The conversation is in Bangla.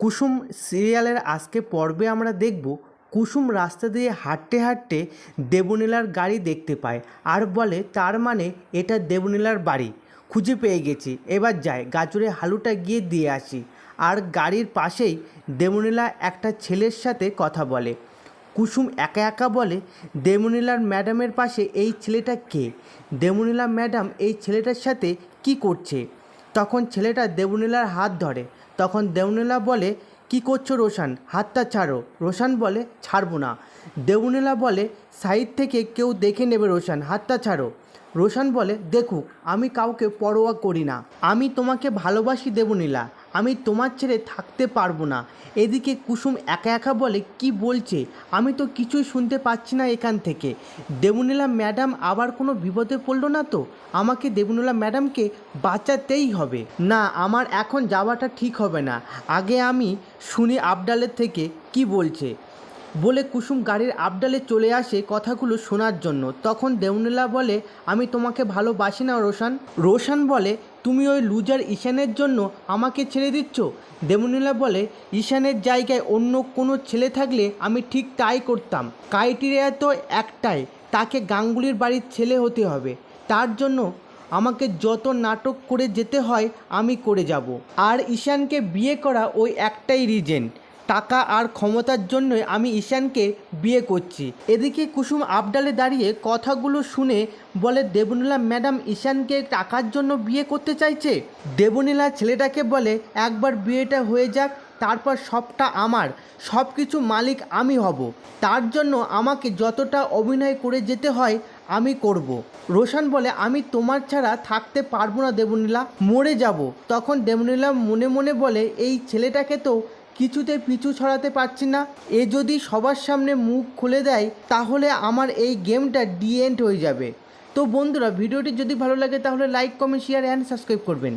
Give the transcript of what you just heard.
কুসুম সিরিয়ালের আজকে পর্বে আমরা দেখব কুসুম রাস্তা দিয়ে হাঁটতে হাঁটতে দেবনীলার গাড়ি দেখতে পায়। আর বলে, তার মানে এটা দেবনীলার বাড়ি। খুঁজে পেয়ে গেছি। এবার যায় গাজরে হালুটা গিয়ে দিয়ে আসি। আর গাড়ির পাশেই দেবনীলা একটা ছেলের সাথে কথা বলে। কুসুম একা একা বলে দেমনীলার ম্যাডামের পাশে এই ছেলেটা কে? দেমনীলা ম্যাডাম এই ছেলেটার সাথে কি করছে? তখন ছেলেটা দেবনীলার হাত ধরে। তখন দেউনেলা বলে, কি করছ রোশান? হাতটা ছাড়ো। রোশান বলে, ছাড়বো না। দেউনেলা বলে, সাইড থেকে কেউ দেখে নেবে রোশান, হাতটা ছাড়ো। রোশান বলে, দেখুক, আমি কাউকে পরোয়া করি না। আমি তোমাকে ভালোবাসি দেবনীলা আমি তোমার ছেড়ে থাকতে পারব না। এদিকে কুসুম একা একা বলে, কি বলছে? আমি তো কিছুই শুনতে পাচ্ছি না এখান থেকে। দেবনীলা ম্যাডাম আবার কোনো বিপদে পড়ল না তো? আমাকে দেবনীলা ম্যাডামকে বাঁচাতেই হবে। না, আমার এখন যাওয়াটা ঠিক হবে না। আগে আমি শুনি আবডালের থেকে কি বলছে। বলে কুসুম গাড়ির আবডালে চলে আসে কথাগুলো শোনার জন্য। তখন দেউনীলা বলে, আমি তোমাকে ভালোবাসি না রোশান। রোশান বলে তুমি ওই লুজার ঈশানের জন্য আমাকে ছেড়ে দিচ্ছ? দেবনীলা বলে, ঈশানের জায়গায় অন্য কোনো ছেলে থাকলে আমি ঠিক তাই করতাম। ক্রাইটেরিয়া তো একটাই, তাকে গাঙ্গুলির বাড়ির ছেলে হতে হবে। তার জন্য আমাকে যত নাটক করে যেতে হয়, আমি করে যাব। আর ঈশানকে বিয়ে করা ওই একটাই রিজেন টাকা আর ক্ষমতার জন্যই আমি ঈশানকে বিয়ে করছি। এদিকে কুসুম আবডালে দাঁড়িয়ে কথাগুলো শুনে বলে, দেবনীলা, ম্যাডাম, ঈশানকে টাকার জন্য বিয়ে করতে চাইছে? দেবনীলা ছেলেটাকে বলে, একবার বিয়েটা হয়ে যাক, তারপর সবটা আমার সব কিছু মালিক আমি হব। তার জন্য আমাকে যতটা অভিনয় করে যেতে হয় আমি করব। রোশান বলে, আমি তোমার ছাড়া থাকতে পারব না দেবনীলা, মরে যাব। তখন দেবনীলা মনে মনে বলে, এই ছেলেটাকে তো কিছুতে পিছু ছড়াতে পারছি না। এ যদি সবার সামনে মুখ খুলে দেয়, তাহলে আমার এই গেমটা ডিএন্ড হয়ে যাবে। তো বন্ধুরা, ভিডিওটি যদি ভালো লাগে, তাহলে like, comment, share and subscribe করবেন।